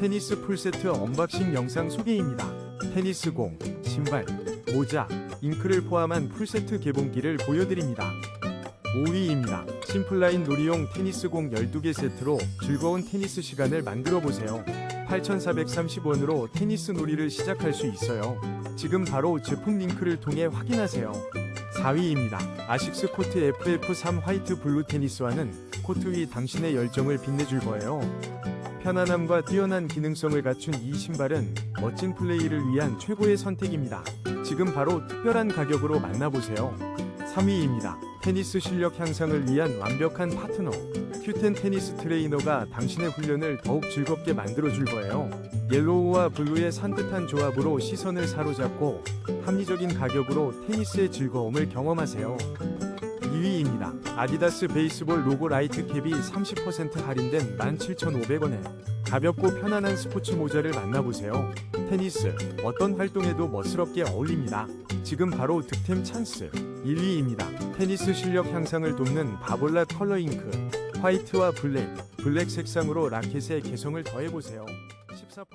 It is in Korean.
테니스 풀세트 언박싱 영상 소개입니다. 테니스 공, 신발, 모자, 잉크를 포함한 풀세트 개봉기를 보여드립니다. 5위입니다. 심플라인 놀이용 테니스 공 12개 세트로 즐거운 테니스 시간을 만들어 보세요. 8,430원으로 테니스 놀이를 시작할 수 있어요. 지금 바로 제품 링크를 통해 확인하세요. 4위입니다. 아식스 코트 FF3 화이트 블루 테니스화는 코트 위 당신의 열정을 빛내줄 거예요. 편안함과 뛰어난 기능성을 갖춘 이 신발은 멋진 플레이를 위한 최고의 선택입니다. 지금 바로 특별한 가격으로 만나보세요. 3위입니다. 테니스 실력 향상을 위한 완벽한 파트너. 큐텐 테니스 트레이너가 당신의 훈련을 더욱 즐겁게 만들어줄 거예요. 옐로우와 블루의 산뜻한 조합으로 시선을 사로잡고 합리적인 가격으로 테니스의 즐거움을 경험하세요. 2위입니다. 아디다스 베이스볼 로고 라이트 캡이 30% 할인된 17,500원에 가볍고 편안한 스포츠 모자를 만나보세요. 테니스, 어떤 활동에도 멋스럽게 어울립니다. 지금 바로 득템 찬스. 1위입니다. 테니스 실력 향상을 돕는 바볼라 컬러 잉크. 화이트와 블랙, 블랙 색상으로 라켓의 개성을 더해보세요. 14%